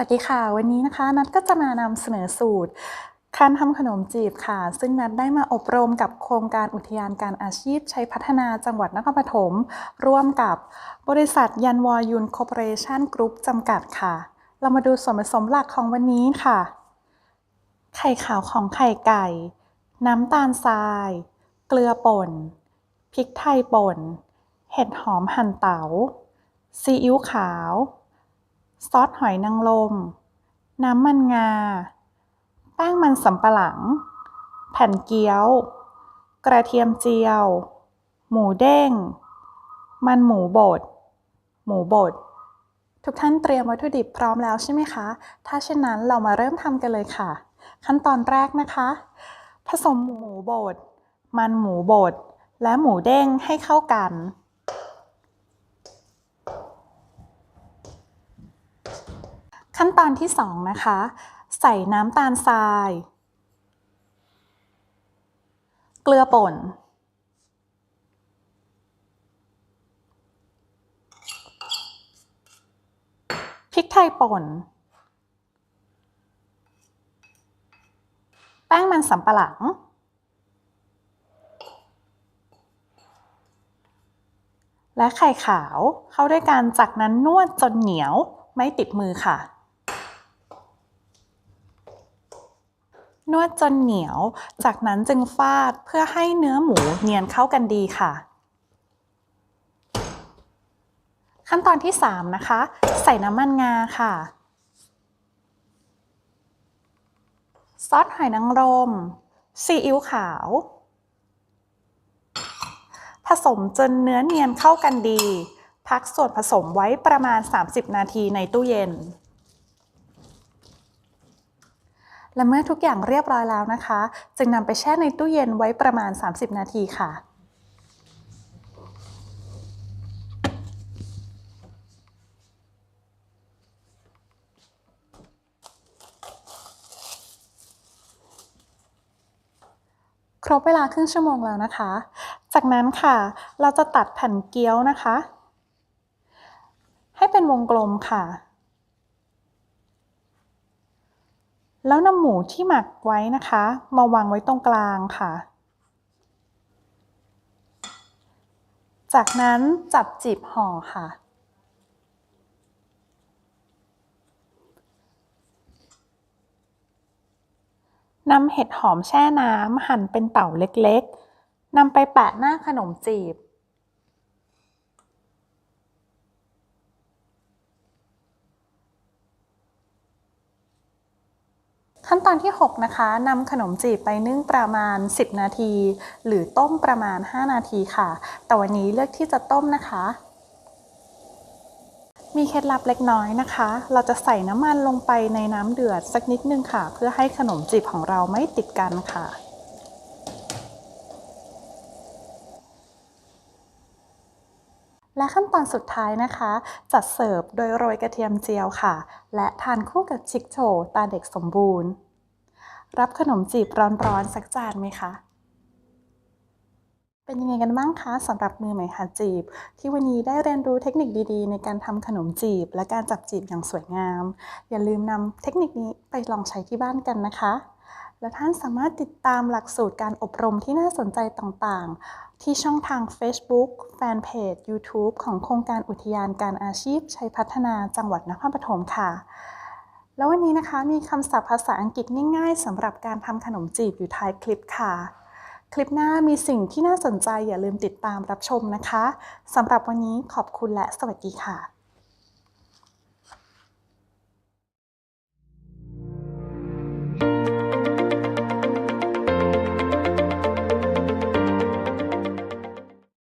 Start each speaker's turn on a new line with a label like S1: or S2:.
S1: วัสดีค่ะ วันนี้นะคะนัดก็จะมานำเสนอสูตรการทำขนมจีบค่ะ ซึ่งนัดได้มาอบรมกับโครงการอุทยานการอาชีพใช้พัฒนาจังหวัดนครปฐมร่วมกับบริษัทยันวอยุนคอร์ปอเรชั่นกรุ๊ปจำกัดค่ะ เรามาดูส่วนผสมหลักของวันนี้ค่ะ ไข่ขาวของไข่ไก่ น้ำตาลทราย เกลือป่น พริกไทยป่น เห็ดหอมหั่นเตา๋าซีอิ๊วขาว ซอสหอยนางรม น้ำมันงา แป้งมันสำปะหลัง แผ่นเกี๊ยว กระเทียมเจียว หมูเด้ง มันหมูบด หมูบด ทุกท่านเตรียมวัตถุดิบพร้อมแล้วใช่ไหมคะ ถ้าเช่นนั้นเรามาเริ่มทำกันเลยค่ะ ขั้นตอนแรกนะคะ ผสมหมูบด มันหมูบด และหมูเด้งให้เข้ากัน ขั้นตอนที่ 2 นะคะ ใส่น้ำตาลทราย เกลือป่น พริกไทยป่น แป้งมันสำปะหลัง และไข่ขาวเข้าด้วยกันจากนั้นนวดจนเหนียวไม่ติดมือค่ะ นวดจนเหนียว จากนั้นจึงฟาดเพื่อให้เนื้อหมูเนียนเข้ากันดีค่ะ ขั้นตอนที่ 3 นะคะ ใส่น้ำมันงาค่ะ ซอสหอยนางรม ซีอิ๊วขาว ผสมจนเนื้อเนียนเข้ากันดี พักส่วนผสมไว้ประมาณ 30 นาทีในตู้เย็น และเมื่อทุกอย่างเรียบร้อยแล้วนะคะ จึงนำไปแช่ในตู้เย็นไว้ประมาณ 30 นาทีค่ะครบเวลาครึ่งชั่วโมงแล้วนะคะ จากนั้นค่ะ เราจะตัดแผ่นเกี๊ยวนะคะ ให้เป็นวงกลมค่ะ แล้วนำหมูที่หมักไว้นะคะ มาวางไว้ตรงกลางค่ะ จากนั้นจับจีบห่อค่ะ นำเห็ดหอมแช่น้ำหั่นเป็นเต่าเล็กๆนำไปแปะหน้าขนมจีบ ขั้นตอนที่ 6 นะคะนำขนมจีบไปนึ่งประมาณ 10 นาที หรือต้มประมาณ 5 นาทีค่ะ แต่วันนี้เลือกที่จะต้มนะคะ มีเคล็ดลับเล็กน้อยนะคะ เราจะใส่น้ำมันลงไปในน้ำเดือดสักนิดนึงค่ะ เพื่อให้ขนมจีบของเราไม่ติดกันค่ะ และขั้นตอนสุดท้ายนะคะ จัดเสิร์ฟโดยโรยกระเทียมเจียวค่ะ และทานคู่กับชิคโชตาเด็กสมบูรณ์ รับขนมจีบร้อนๆสักจานไหมคะเป็นยังไงกันบ้างคะสำหรับมือใหม่หัดจีบ ที่วันนี้ได้เรียนรู้เทคนิคดีๆ ในการทำขนมจีบ และการจับจีบอย่างสวยงาม อย่าลืมนำเทคนิคนี้ไปลองใช้ที่บ้านกันนะคะ และท่านสามารถติดตามหลักสูตรการอบรมที่น่าสนใจต่างๆ ที่ช่องทาง Facebook แฟนเพจ YouTube ของโครงการอุทยานการอาชีพชัยพัฒนาจังหวัดนครปฐมค่ะ แล้ววันนี้นะคะมีคำศัพท์ภาษาอังกฤษง่ายๆสำหรับการทำขนมจีบอยู่ท้ายคลิปค่ะ คลิปหน้ามีสิ่งที่น่าสนใจอย่าลืมติดตามรับชมนะคะสำหรับวันนี้ขอบคุณและสวัสดีค่ะ